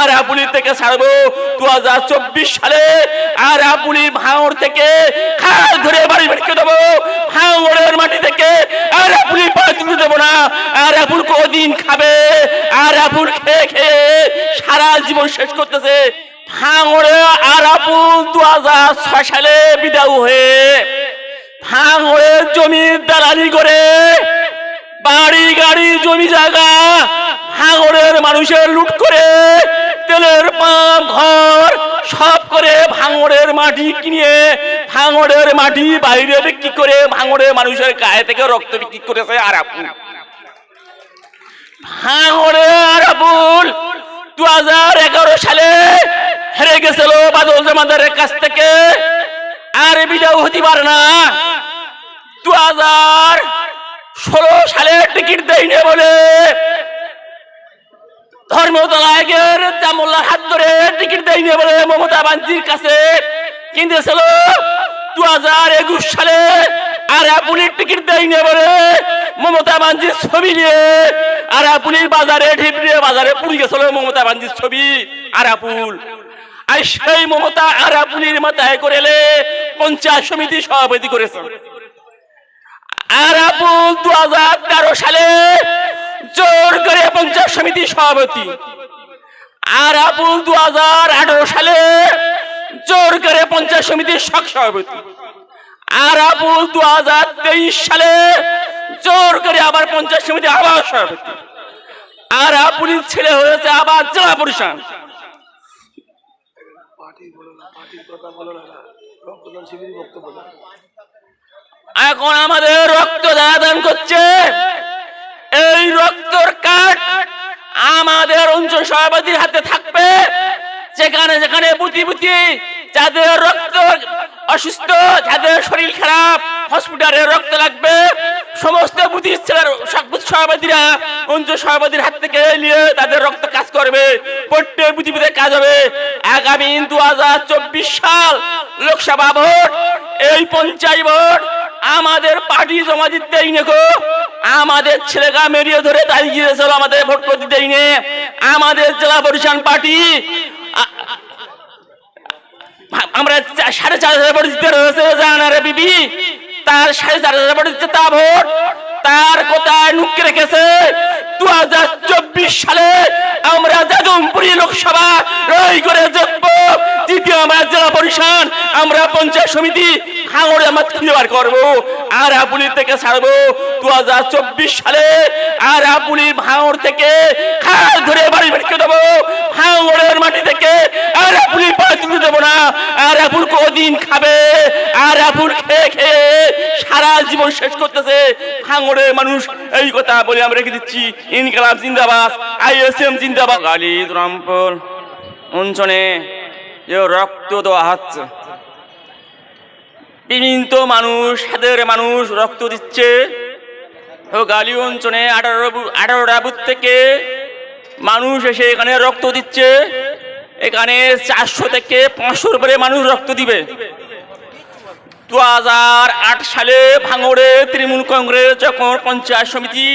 আর আপুলি থেকে ছাড়বো দু হাজার চব্বিশ সালে। আর আপুলির ভাঙড় থেকে খাল ধরে বাড়ি ভেটকে দেবো। ভাঙড়ের মাটি থেকে আর আপুলি পা তুলে দেবো না। আর আপুল কদিন খাবে, আর আপুল খেয়ে খেয়ে সারা জীবন শেষ করতেছে। ভাঙড়ে আর আপুল দু হাজার ছয় সালে বিদায় হয়ে ভাঙড়ের জমির দালালি করে বাড়ি গাড়ি জমি জায়গা ভাঙড়ের মানুষের লুট করে তেলের পাম্প, ঘর, সব করে ভাঙড়ের মাটি কিনে ভাঙড়ের মাটি বাইরে বিক্রি করে ভাঙড়ের মানুষের গায়ে থেকে রক্ত বিক্রি করেছে আর ভাঙড়ে টিকিট দেয়নি বলে টিকিট দেয়নি বলে মমতা দেয়নি বলে মমতা বাঞ্জির ছবি নিয়ে আর পুলির বাজারে ঢিপড়িয়ে বাজারে পুড়ি গেছিল মমতা বাঞ্জির ছবি আর পুল আর সেই মমতা আর পুলির মাথায় করেলে পঞ্চায়েত সমিতি সভাপতি করেছে। আর আপুল দু হাজার তেরো সালে জোর করে পঞ্চায়েত সমিতি সভাপতি। আর আপুল দু সালে জোর করে পঞ্চায়েত সমিতির শখ সভাপতি। আর আপুল দু সালে জোর করে আবার পঞ্চায়েত সমিতি আবার সভাপতি। আর আপুলির ছেলে হয়েছে আবার জেলা পরিষদ। এখন আমাদের রক্ত দান করছে। রক্তর কাঠ আমাদের অঞ্চল সভাপতির হাতে থাকবে। যেখানে যেখানে বুতি বুতি যাদের রক্ত অসুস্থ, যাদের শরীর খারাপ, হসপিটালে রক্ত লাগবে। সমস্ত ছেলের সভাপতিরা অঞ্চল সভাপতির হাত থেকে নিয়ে তাদের রক্ত কাজ করবে। প্রত্যেক বুথি কাজ হবে। আগামী দু হাজার চব্বিশ সাল লোকসভা ভোট, এই পঞ্চায়েত ভোট আমাদের পার্টি জমা দিতেই নেকো আমাদের ছেলেগা মেরিয়ে ধরে দাঁড়িয়ে গিয়েছিল, আমাদের ভোট করতে দেয়নি। আমাদের জেলা পরিষদ পার্টি আমরা সাড়ে চার হাজার ভোট দিতে রয়েছে জানারে বিবি। তার সাড়ে চার হাজার ভোট দিচ্ছে, তা ভোট। তার কোথায় নুকে রেখেছে দু হাজার চব্বিশ সালে আমরা যাদবপুরি লোকসভা রই করে জিতবো। দ্বিতীয় আমরা জেলা পরিষদ, আমরা পঞ্চায়েত সমিতি হাঙড়ে আমরা বার করব। আর আপুলির থেকে ছাড়বো। দু হাজার চব্বিশ সালে আর আপুলির ভাঙড় থেকে খাল ধরে বাড়ি ভেটকে দেবো। ভাঙড়ের মাটি থেকে আর আপুলির পা তুলে দেবো না। আর আপুল কদিন খাবে আর আপুল খেয়ে খেয়ে সারা জীবন শেষ করতেছে। ভাঙড়ের মানুষ এই কথা বলে আমরা রেখে দিচ্ছি। ইনকালাব জিন্দাবাদ, আইএসএম জিন্দাবাদ। গালি রামপুর অঞ্চলে রক্ত দেওয়া হচ্ছে। বিভিন্ন মানুষ হাতের মানুষ রক্ত দিচ্ছে। ও গালি অঞ্চলে আঠারো আঠারোটা বুথ থেকে মানুষ এসে এখানে রক্ত দিচ্ছে। এখানে চারশো থেকে পাঁচশোর উপরে মানুষ রক্ত দিবে। দু হাজার আট সালে ভাঙড়ে তৃণমূল কংগ্রেস যখন পঞ্চায়েত সমিতি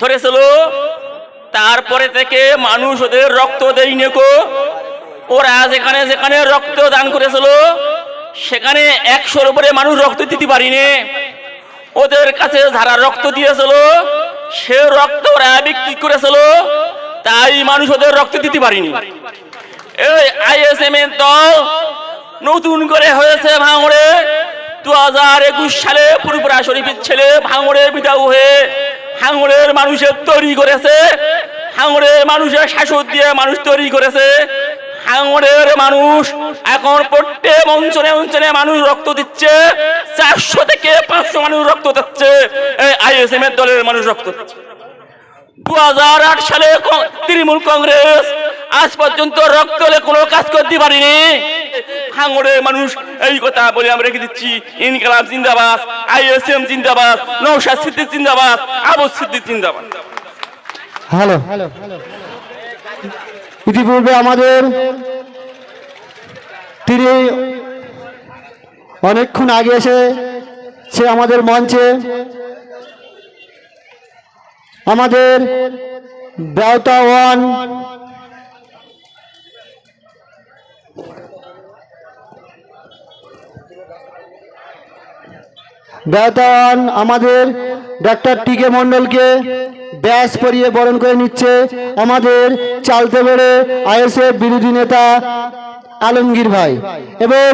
ধরেছিল, তারপরে থেকে মানুষ ওদের রক্ত দেয় নেকো ওরা যেখানে যেখানে রক্ত দান করেছিল, সেখানে একশোর উপরে মানুষ রক্ত দিতে পারিনি। ওদের কাছে যারা রক্ত দিয়েছিল, সে রক্ত ওরা বিক্রি করেছিল, তাই মানুষ ওদের রক্ত দিতে পারিনি। এই আইএসএম এর দল নতুন করে হয়েছে ভাঙড়ে। দু হাজার একুশ সালে পুরপুরা শরীফের ছেলে ভাঙড়ে বিদায় হয়ে ভাঙড়ের মানুষের তৈরি করেছে। ভাঙড়ের মানুষের শাসক দিয়ে মানুষ তৈরি করেছে। ভাঙড়ের মানুষ। এখন প্রত্যেক অঞ্চলে অঞ্চলে মানুষ রক্ত দিচ্ছে। চারশো থেকে পাঁচশো মানুষ রক্ত দিচ্ছে। এই আইএসএম এর দলের মানুষ রক্ত দিচ্ছে। দু হাজার আট সালে তৃণমূল কংগ্রেস আজ পর্যন্ত রক্ত হলে কোনো কাজ করতে পারিনি। ভাঙড়ের মানুষ এই কথা বলে আমরা রেখে দিচ্ছি। ইনকালাব জিন্দাবাদ আইএসএম জিন্দাবাদ নৌশাদ সিদ্দিক জিন্দাবাদ আবু সিদ্দিক জিন্দাবাদ। হ্যালো। ইতিপূর্বে আমাদের অনেকক্ষণ আগে এসে সে আমাদের মঞ্চে আমাদের দেওতা ওয়ান ব্যয়তাওয়ান আমাদের ডক্টর টিকে মণ্ডলকে ব্যাস পরিয়ে বরণ করে নিচ্ছে। আমাদের চালতে বেড়ে আইএসএফ বিরোধী নেতা আলমগীর ভাই। এবং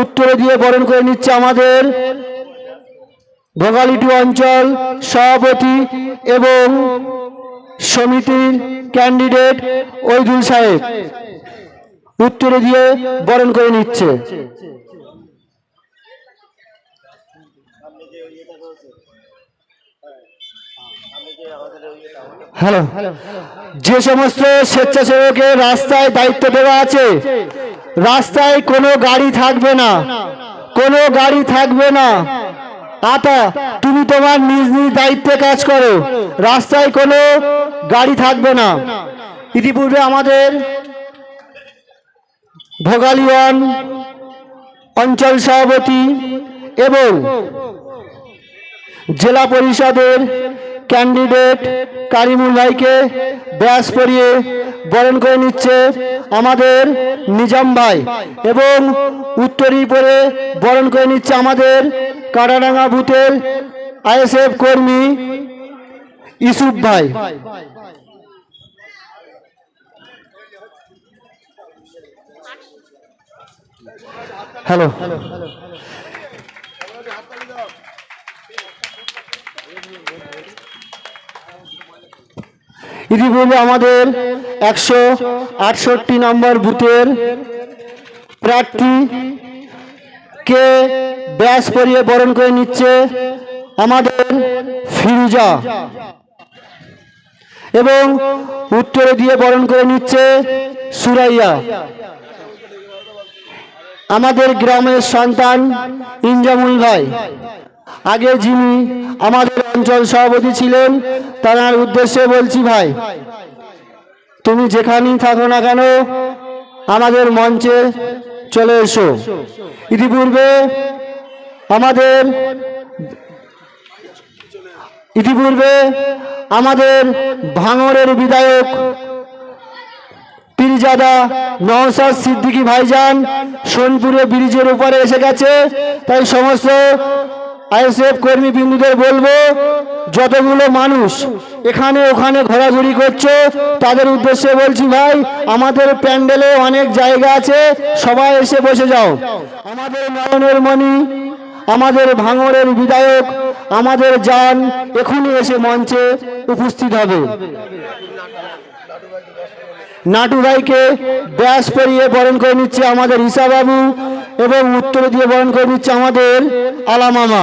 উত্তরে দিয়ে বরণ করে নিচ্ছে আমাদের ভোগালিটু অঞ্চল সভাপতি এবং সমিতির ক্যান্ডিডেট ওইদুল সাহেব। উত্তরে দিয়ে বরণ করে নিচ্ছে। হ্যালো যে সমস্ত স্বেচ্ছাসেবকের রাস্তায় দায়িত্ব দেওয়া আছে, রাস্তায় কোনো গাড়ি থাকবে না, কোনো গাড়ি থাকবে না। আতা তুমি তোমার নিজ নিজ দায়িত্বে কাজ করো, রাস্তায় কোনো গাড়ি থাকবে না। ইতিপূর্বে আমাদের ভোগালিওয়ান অঞ্চল সভাপতি এবং জেলা পরিষদের ক্যান্ডিডেট কারিমুল ভাইকে ব্যাস পরিয়ে বরণ করে নিচ্ছে আমাদের নিজাম ভাই এবং উত্তরী পরে বরণ করে নিচ্ছে আমাদের কাটাডাঙ্গা বুথের আইএসএফ কর্মী ইসুফ ভাই। হ্যালো ইতিপূর্বে আমাদের একশো আটষট্টি নম্বর বুথের প্রার্থী কে ব্যাস পরিয়ে বরণ করে নিচ্ছে আমাদের ফিরুজা। এবং উত্তরে দিয়ে বরণ করে নিচ্ছে সুরাইয়া। আমাদের গ্রামের সন্তান ইনজামুল ভাই। আগে যিনি আমাদের অঞ্চল সভাপতি ছিলেন, তার উদ্দেশ্যে বলছি ভাই, তুমি যেখানেই থাকো না কেন, আমাদের মঞ্চে চলে এসো। ইতিপূর্বে আমাদের ইতিপূর্বে আমাদের ভাঙড়ের বিধায়ক পীরজাদা নওসাদ সিদ্দিকী ভাইজান সোনপুরে ব্রিজের উপরে এসে গেছে, তাই সমস্ত আইএসএফ কর্মী বিন্দুদের বলব, যতগুলো মানুষ এখানে ওখানে ঘোরাঘুরি করছে, তাদের উদ্দেশ্যে বলছি ভাই, আমাদের প্যান্ডেলে অনেক জায়গা আছে, সবাই এসে বসে যাও। আমাদের নয়নের মণি, আমাদের ভাঙরের বিধায়ক, আমাদের যান এখনই এসে মঞ্চে উপস্থিত হবে। নাটু ভাইকে ব্যাস পরিয়ে বরণ করে নিচ্ছে আমাদের ঈশা বাবু এবং উত্তর দিয়ে বরণ করে নিচ্ছে আমাদের আলামামা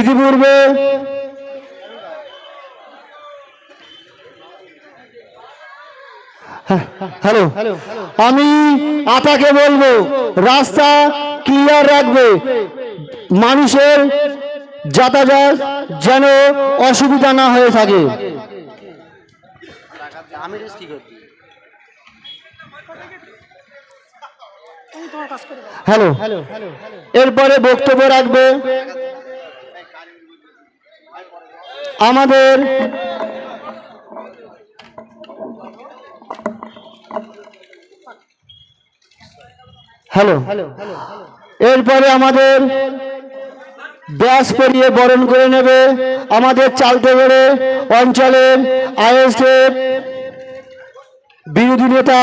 ইতিপূর্বে হ্যালো, আমি আতাকে বলব, রাস্তা ক্লিয়ার রাখবে। মানুষের যাতায়াত যেন অসুবিধা না হয়ে থাকে। হ্যালো। এরপরে বক্তব্য রাখবে আমাদের হ্যালো। এরপরে আমাদের ব্যাস পরিয়ে বরণ করে নেবে আমাদের চালতে বেড়ে অঞ্চলের আইএসএফ বিরোধী নেতা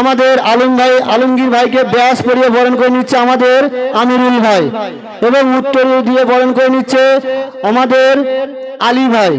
আমাদের আলম ভাই, আলমগীর ভাইকে ব্যাস পরিয়ে বরণ করে নিচ্ছে আমাদের আমিরুল ভাই এবং উত্তর দিয়ে বরণ করে নিচ্ছে আমাদের আলী ভাই।